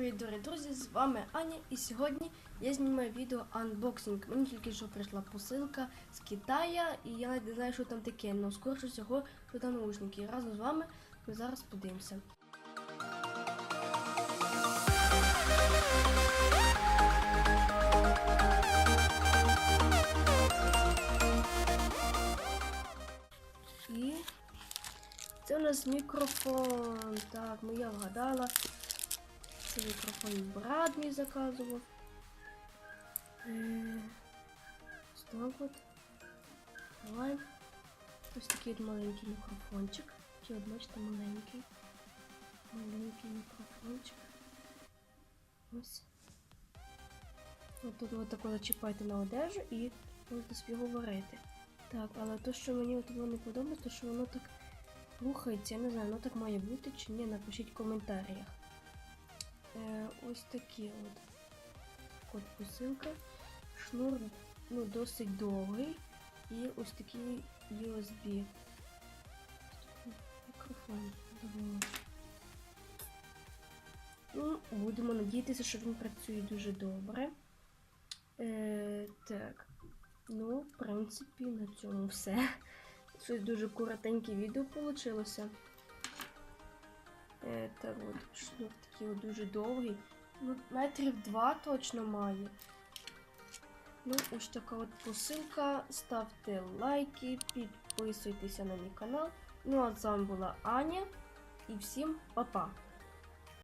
привіт, дорогі друзі! З вами Аня і сьогодні я знімаю відео анбоксинг. Мені тільки що прийшла посилка з Китаю, і я не знаю, що там таке, але скоріше всього, що там наушники. Разом з вами ми зараз подивимося. І це у нас мікрофон. Так, ну я вгадала. Це мікрофон брат мій заказував. Е, ось так от. Давай. Ось такий маленький мікрофончик. Чи от бачите, маленький. Маленький мікрофончик. Ось. От тут от зачіпайте на одежу і можете собі говорити. Так, але то, що мені от воно не подобається, то що воно так рухається, я не знаю, воно так має бути чи ні, напишіть в коментарях. Е, ось такі от код посилка. Шнур ну, досить довгий. І ось такий USB. Мікрофон. Ну, будемо надіятися, що він працює дуже добре. Е, так. Ну, в принципі, на цьому все. Щось дуже коротеньке відео вийшло. Е, от, шнур такий от дуже довгий. Ну, метрів два точно має. Ну, ось така от посилка. Ставте лайки, підписуйтеся на мій канал. Ну, а з вами була Аня. І всім па-па!